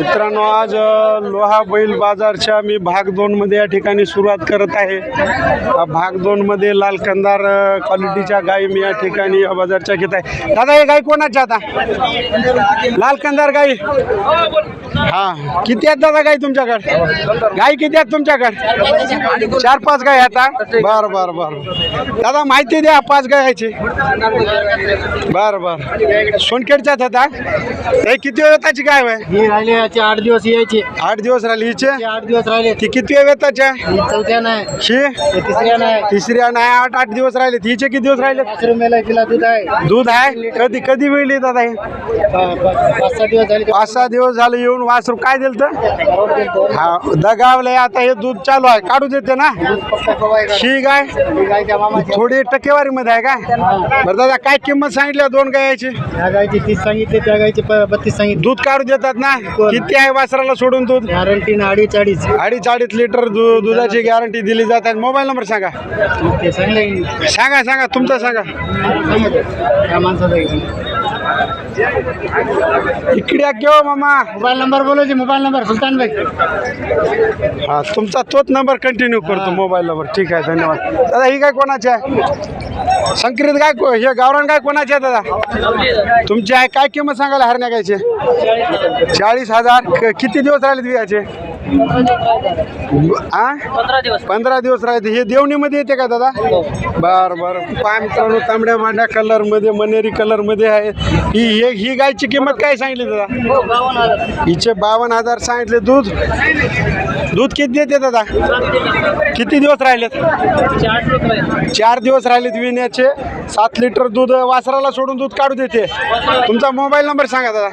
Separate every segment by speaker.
Speaker 1: मित्रांनो आज लोहा बैल बाजारच्या मी भाग दोनमध्ये या ठिकाणी सुरुवात करत आहे. भाग दोनमध्ये लाल कंदार क्वालिटीच्या गायी मी या ठिकाणी या बाजारच्या घेत आहे. दादा हे गाय कोणाच्या आता? लाल कंदार गाई? हा किती आहेत दादा गाई तुमच्याकडे? गाई किती आहेत तुमच्याकडे? चार पाच गाय आता बर बर बर. दादा माहिती द्या पाच गायची बर बर. सोनखेडच्याच होता हे? किती त्याची गाय आहे
Speaker 2: याचे आठ दिवस यायचे.
Speaker 1: आठ दिवस राहिली हिचे?
Speaker 2: आठ दिवस राहिले.
Speaker 1: ती किती वेताची? आहे
Speaker 2: ही चौथ्या नाही.
Speaker 1: शी?
Speaker 2: तिसऱ्या नाही.
Speaker 1: तिसऱ्या नाही आठ आठ दिवस राहिले. हिचे किती दिवस राहिले?
Speaker 2: पाच रुपयाला तिला दूध आहे.
Speaker 1: दूध आहे? कधी कधी मिळली दादा हे?
Speaker 2: पा- पाच सहा दिवस झाले.
Speaker 1: पाच सहा दिवस झाले येऊन वासरू काय दिलं तर. हा दगावलंय आता हे दूध चालू आहे. काढू देते ना? शी गाय?
Speaker 2: ही त्या
Speaker 1: थोडी टक्केवारी मध्ये आहे काय बरं दादा काय किंमत सांगितली दोन गायाची?
Speaker 2: ह्या गायची तीस सांगितले त्या गायची बत्तीस सांगितले.
Speaker 1: दूध काढू देतात ना? किती आहे वासराला सोडून दूध?
Speaker 2: गॅरंटीनं अडीच अडीच
Speaker 1: अडीच अडीच लिटर दु- दुधाची गॅरंटी दिली जात. आहे मोबाईल नंबर सांगा.
Speaker 2: ते सांगले
Speaker 1: सांगा सांगा. तुमचा सांगा.
Speaker 2: माणसाचा
Speaker 1: इकडे केव्हा मामा.
Speaker 2: मोबाईल नंबर बोलायचे मोबाईल नंबर सुलतान भाई.
Speaker 1: हा तुमचा तोच नंबर कंटिन्यू करतो मोबाईल नंबर ठीक आहे धन्यवाद. दादा ही काय कोणाची आहे? संक्रित गाय को- हे गावरान गाय कोणाची आहे दादा? तुमची आहे काय किंमत सांगायला हरण्या गायची? चाळीस हजार. क- किती दिवस राहिले वियाचे आ? पंधरा दिवस राहते हे देवणीमध्ये येते का दादा? बर बर. पाय मित्रांनो तांबड्या मांड्या कलरमध्ये मनेरी कलरमध्ये आहे. ही हे- ही गायची किंमत काय सांगितली दादा? हिचे बावन्न हजार सांगितले दूध. दूध किती देते दादा? किती दिवस राहिलेत? चार दिवस राहिलेत विण्याचे. सात लिटर दूध वासराला सोडून दूध काढू देते. तुमचा मोबाईल नंबर सांगा दादा.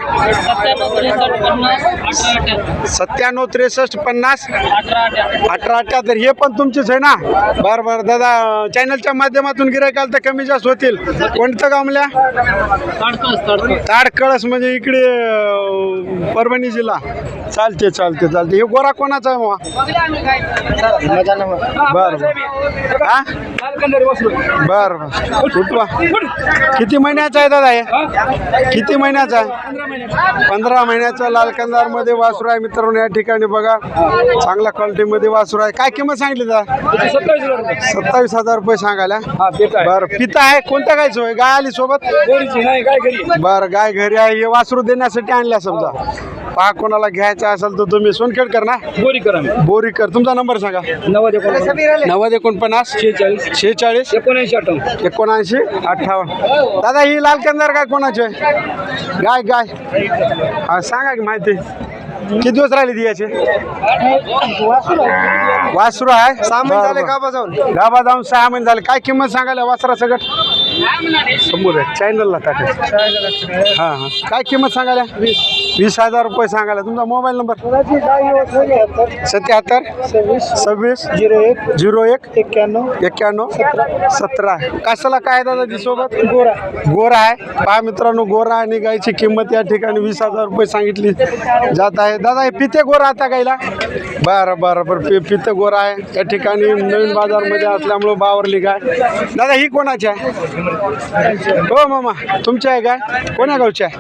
Speaker 1: सत्त्याण्णव त्रेसष्ट पन्नास अठरा अठ्याहत्तर. हे पण तुमचेच आहे ना? बरं बरं. दादा चॅनलच्या माध्यमातून गिरायकाल तर कमी जास्त होतील. कोणतं गावल्या ताड कळस म्हणजे इकडे परभणी जिल्हा. चालते चालते चालते. हे गोरा कोणाचा बरं बरं किती महिन्याचा आहे दादा हे? किती महिन्याचा आहे? पंधरा महिन्याचा लाल कंदारमध्ये वासरू आहे मित्रांनो या ठिकाणी बघा. चांगल्या क्वालिटीमध्ये वासरू आहे. काय किंमत सांगितली दादा? सत्तावीस हजार रुपये सांगायला. बरं पिता आहे कोणत्या गायचं आहे? गाय आली सोबत? बरं गाय घरी आहे. हे वासरू देण्यासाठी आणल्या समजा. पहा कोणाला घ्यायचं असेल तर तुम्ही सोनखेडकर ना?
Speaker 3: बोरी करा मी
Speaker 1: बोरीकर तुमचा नंबर सांगा.
Speaker 3: नव्वद एकोणपन्नास
Speaker 1: नव्वद एकोणपन्नास
Speaker 3: शेहेचाळीस.
Speaker 1: शेहेचाळीस
Speaker 3: एकोणऐंशी अठ्ठावन्न.
Speaker 1: एकोणऐंशी अठ्ठावन्न. दादा ही लाल कंदार काय कोणाची? आहे? गाय गाय. हा सांगा की माहिती. किती दिवस राहिले ती याचे? वासरू आहे. सहा महिने झाले गाबा जाऊन. गाबा जाऊन सहा महिने झाले. काय किंमत सांगायला वासरा सगळं समोर आहे. चॅनलला टाकायचं हां हां. काय किंमत सांगायला? वीस. हजार रुपये सांगायला. तुमचा मोबाईल नंबर? सत्याहत्तर. सव्वीस.
Speaker 2: झिरो एक.
Speaker 1: झिरो एक?
Speaker 2: एक्क्याण्णव.
Speaker 1: एक्क्याण्णव? सतरा. कशाला काय दादा सोबत?
Speaker 2: गोरा.
Speaker 1: गोरा आहे? पहा मित्रांनो गोरा आणि गायची किंमत या ठिकाणी वीस हजार रुपये सांगितली जात आहे. दादा हे पिते गोरा आता गायला बरं बरं बरं. पि पिते गोरा आहे. या ठिकाणी नवीन बाजारमध्ये असल्यामुळं बावरली गाय. दादा ही कोणाची आहे? हो मामा. तुमची आहे काय कोण्या गावची आहे?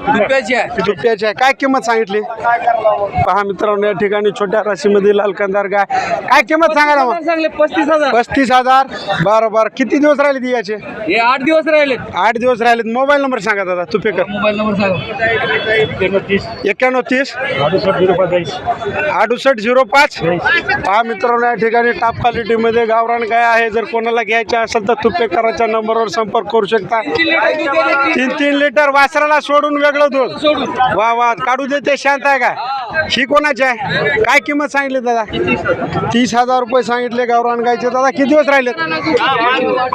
Speaker 1: दुप्याची आहे. काय किंमत सांगितली? पहा मित्रांनो या ठिकाणी छोट्या राशीमध्ये लाल कंदार गाय. काय किंमत सांगा ना मग
Speaker 3: सांगले पस्तीस हजार.
Speaker 1: पस्तीस हजार. बरं बरं. किती दिवस राहिले ती याचे?
Speaker 3: हे आठ दिवस राहिले
Speaker 1: आठ दिवस राहिलेत. मोबाईल नंबर सांगा दादा तुपेकर
Speaker 3: मोबाईल नंबर सांगा.
Speaker 1: एक्क्याण्णव तीस.
Speaker 2: झिरो पंचाळीस
Speaker 1: अडुसष्ट झिरो पाच? हा मित्रांनो या ठिकाणी टॉप क्वालिटीमध्ये गावरान गाय आहे. जर कोणाला घ्यायच्या असेल तर तुपेकराच्या नंबरवर संपर्क करू शकता. तीन तीन लिटर वासराला सोडून वेगळं दूध. वा वा. काढू देते शांत आहे का? ही कोणाची आहे? काय किंमत सांगितली दादा? तीस हजार रुपये सांगितले गावरान गायचे. दादा किती दिवस राहिलेत?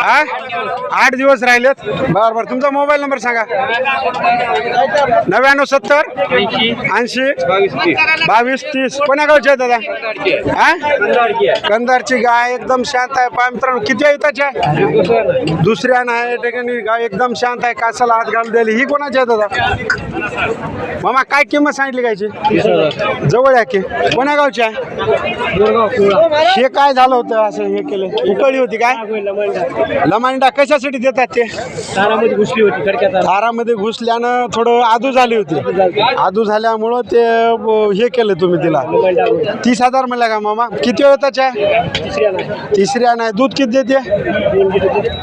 Speaker 1: हा? आठ दिवस राहिलेत? बरं बरं. तुमचा मोबाईल नंबर सांगा. नव्याण्णव सत्तर ऐंशी बावीस तीस. कोण्या गावचे आहे दादा? हा? कंदारची गाय एकदम शांत आहे. पाय मित्रांनो किती आहे त्याच्या दुसऱ्या नाही. ठिकाणी गाय एकदम शांत आहे. कासाला हात घालून दिली. ही कोणाची आहे दादा? मामा काय किंमत सांगितली गायची जवळ आहे की? कोण्या गावची आहे हे काय झालं होतं असं हे केलं? उकळी होती काय? लमांडा. कशासाठी देतात ते?
Speaker 2: तारामध्ये घुसली होती
Speaker 1: दारामध्ये घुसल्यानं थोडं आदू झाली होती. आदू झाल्यामुळं ते हे केलं तुम्ही तिला. तीस हजार म्हणला का मामा? किती वेळाचे आहे तिसऱ्या नाही. दूध किती देते?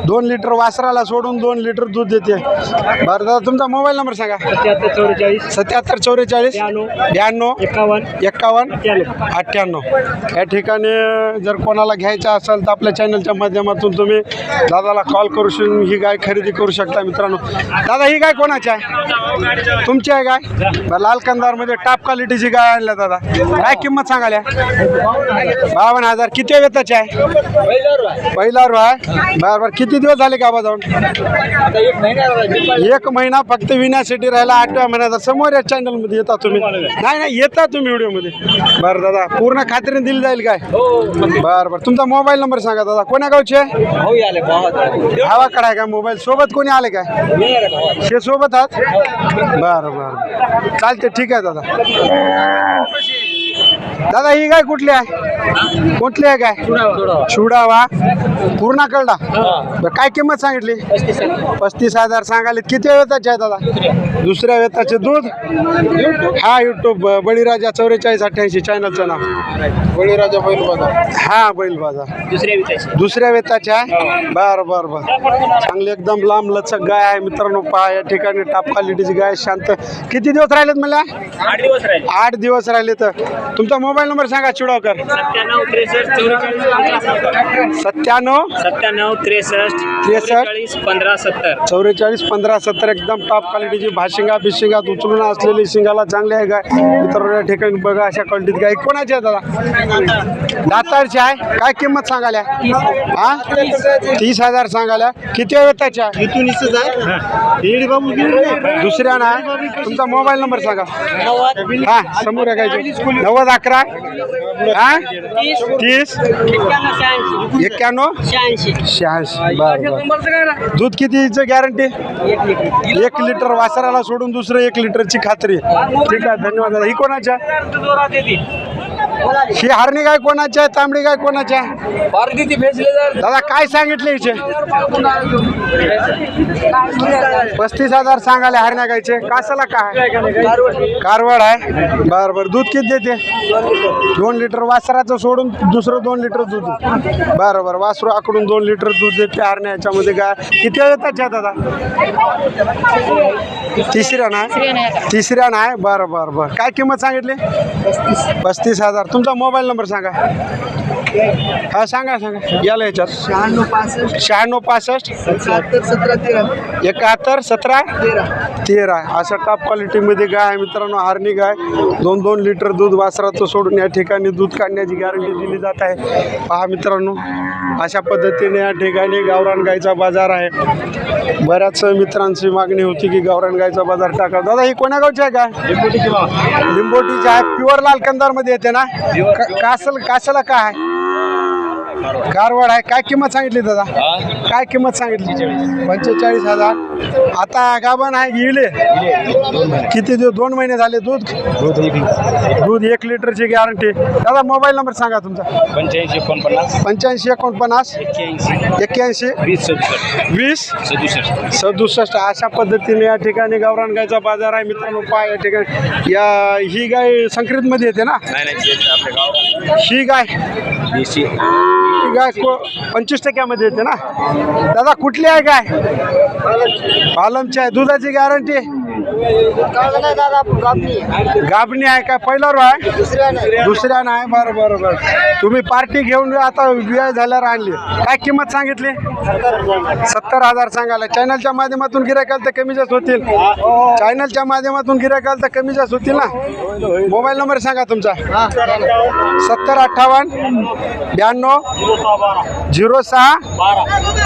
Speaker 1: दोन लिटर वासराला सोडून दोन लिटर दूध देते. बरं दादा तुमचा मोबाईल नंबर सांगा.
Speaker 2: सत्याहत्तर चौवेचाळीस.
Speaker 1: सत्याहत्तर चौवेचाळीस
Speaker 2: ब्याण्णव. एकावन्न.
Speaker 1: एक्कावन्न
Speaker 2: अठ्ठ्याण्णव.
Speaker 1: या ठिकाणी जर कोणाला घ्यायचं असेल तर आपल्या चॅनलच्या माध्यमातून तुम्ही दादाला कॉल करू शकून ही गाय खरेदी करू शकता मित्रांनो. दादा ही गाय कोणाची आहे? तुमची आहे गाय? लाल कंदारमध्ये टॉप क्वालिटीची गाय आणल्या दादा. काय किंमत सांगाल्या? बावन्न हजार. किती वेताची आहे? पहिला आहे. बरं बरं. किती दिवस झाले गावा जाऊन? एक महिना फक्त विण्यासाठी राहिला. आठव्या महिन्याचा समोर या चॅनलमध्ये येता तुम्ही? नाही नाही येता तुम्ही व्हिडिओमध्ये. बरं दादा पूर्ण खात्रीने दिली जाईल काय? बरं बरं. तुमचा मोबाईल नंबर सांगा दादा. कोण्या गावचे? भावाकडे आहे का मोबाईल? सोबत कोणी आले काय? शे सोबत आहात? बरं बरं चालते ठीक आहे दादा. दादा ही गाय कुठली आहे? कुठली आहे काय? चुडावा पूर्ण कळडा बरं, काय किंमत सांगितली? पस्तीस हजार सांगाले किती वेताचे आहे दादा दुसऱ्या वेताचे दूध? हा युट्यूब बळीराजा चौवेचाळीस अठ्ठ्याऐंशी चॅनलचं नाव. बळीराजा बैल बाजार. हा बैल बाजार.
Speaker 2: दुसऱ्या
Speaker 1: वेताचे. आहे बर बर बर. चांगली एकदम लांब लचक गाय आहे मित्रांनो. पहा या ठिकाणी टॉप क्वालिटीची गाय शांत. किती दिवस राहिलेत मला
Speaker 2: आठ दिवस राहिले.
Speaker 1: आठ दिवस राहिले तर तुमचा मोबाईल नंबर सांगा चिडावकर.
Speaker 2: सत्त्याण्णव त्रेसष्ट चौवेचाळीस
Speaker 1: सत्त्याण्णव?
Speaker 2: सत्त्याण्णव त्रेसष्ट
Speaker 1: त्रेसष्ट.
Speaker 2: पंधरा सत्तर.
Speaker 1: चौवेचाळीस पंधरा सत्तर एकदम टॉप क्वालिटीची भाशिंगा बिशिंगात उचलून असलेली शिंगाला चांगली आहे गाय या ठिकाणी बघा अशा क्वालिटीत गाय कोणाची आहे दादा? दातारची आहे? काय किंमत सांगाल्या? हा? तीस हजार सांगाल्या. किती वेताच्या
Speaker 2: इथून
Speaker 1: दुसऱ्या ना? तुमचा मोबाईल नंबर सांगा. हा समोर आहे गायची नव्वद अकरा. हा? तीस. एक्क्याण्णव शहाऐंशी. बरं दूध कितीचं गॅरंटी एक लिटर. वासराला सोडून दुसरं एक लिटरची खात्री ठीक आहे धन्यवाद ही कोणाच्या? ही हरणी गाय कोणाची आहे? तांबडी गाय कोणाची आहे? दादा काय सांगितले हिचे? पस्तीस हजार सांगाले हरण्या गायचे. कासाला काय कारवाड आहे. बर बर. दूध किती देते? दोन लिटर वासराचं सोडून दुसरं दोन लिटर दूध बरं बरं. वासरू आकडून दोन लिटर दूध देते हरण्या याच्यामध्ये. गाय किती येतात दादा? तिसऱ्या नाही? तिसऱ्या नाही बरं बरं बरं. काय किंमत सांगितली? पस्तीस हजार. तुमचा मोबाईल नंबर सांगा. हा सांगा सांगा. याला याच्यात.
Speaker 2: शहाण्णव पासष्ट.
Speaker 1: शहाण्णव पासष्ट.
Speaker 2: सत्तर सतरा तेरा.
Speaker 1: एकाहत्तर सतरा?
Speaker 2: तेरा.
Speaker 1: तेरा. अशा टॉप क्वालिटीमध्ये गाय आहे मित्रांनो हारणी गाय. दोन दोन लिटर दूध वासराचं सोडून या ठिकाणी दूध काढण्याची गॅरंटी दिली जात आहे. पहा मित्रांनो अशा पद्धतीने या ठिकाणी गावरान गायचा बाजार आहे. बऱ्याच मित्रांची मागणी होती की गावरान गायचा बाजार टाका दादा ही कोण्या गावची आहे काय लिंबोटीची आहे. प्युअर लाल कंदारमध्ये येते ना? का- कासल कासला काय आहे? कारवाड आहे. काय किंमत सांगितली दादा? काय किंमत सांगितली? पंचेचाळीस हजार. आता गाभण आहे गेले. किती दिवस? दोन महिने झाले दूध? दूध एक लिटरची गॅरंटी दादा मोबाईल नंबर सांगा तुमचा.
Speaker 2: पंच्याऐंशी एकोणपन्नास.
Speaker 1: पंच्याऐंशी एकोणपन्नास.
Speaker 2: एक्क्याऐंशी. वीस सदुसष्ट.
Speaker 1: अशा पद्धतीने या ठिकाणी गावरान गायचा बाजार आहे. मित्रांनो पहा या ठिकाणी. या ही गाय संक्रितमध्ये येते ना? ही गाय. गाय को पंचवीस टक्क्यामध्ये येते ना? दादा कुठली आहे गाय? पालमची आहे. दुधाची गॅरंटी? गाबणी आहे काय पहिला रो आहे? दुसऱ्या नाही. बरं बरं बरं. तुम्ही पार्टी घेऊन आता वेळ झाल्यावर आणली. काय किंमत सांगितली? सत्तर हजार सांगायला. चॅनलच्या माध्यमातून गिरायकाल तर कमी जास्त होतील. चॅनलच्या माध्यमातून गिरायकाल तर कमी जास्त होतील ना? मोबाईल नंबर सांगा तुमचा. सत्तर अठ्ठावन्न ब्याण्णव झिरो सहा.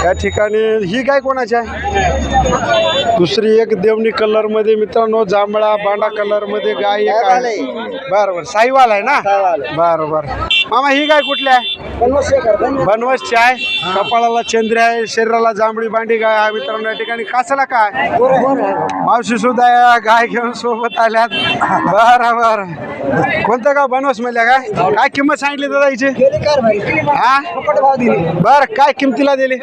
Speaker 1: या ठिकाणी ही गाय कोणाची आहे? दुसरी एक देवणी कलरमध्ये मध्ये मित्रांनो जांभळा बांडा कलरमध्ये गाय एक आहे. बरं बरं. साईवाल आहे ना? बरं बरं. मामा ही गाय कुठली आहे? बनवसची आहे. कपाळाला चंद्र आहे शरीराला जांभळी बांडी गाय आहे मित्रांनो. या ठिकाणी कासाला काय? मावशी सुद्धा या गाय घेऊन सोबत आल्यात. बरं बरं. कोणतं गाव? बनवस म्हणल्या काय? काय किंमत सांगितली दादा हिची? हा? बर काय किमतीला दिली?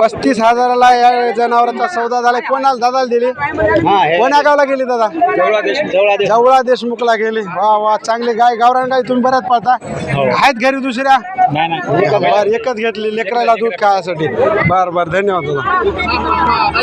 Speaker 1: पस्तीस हजाराला या जनावरांचा सौदा झाला. कोणाला दादाला दिली? कोण्या गावला गेली दादा? जवळा देशमुखला गेली. वा वा चांगली गाय गावरान गाय तुम्ही बऱ्याच पाळता. आहेत घरी दुसऱ्या? बर एकच घेतली लेकराला दूध खायसाठी. बर बर धन्यवाद दादा.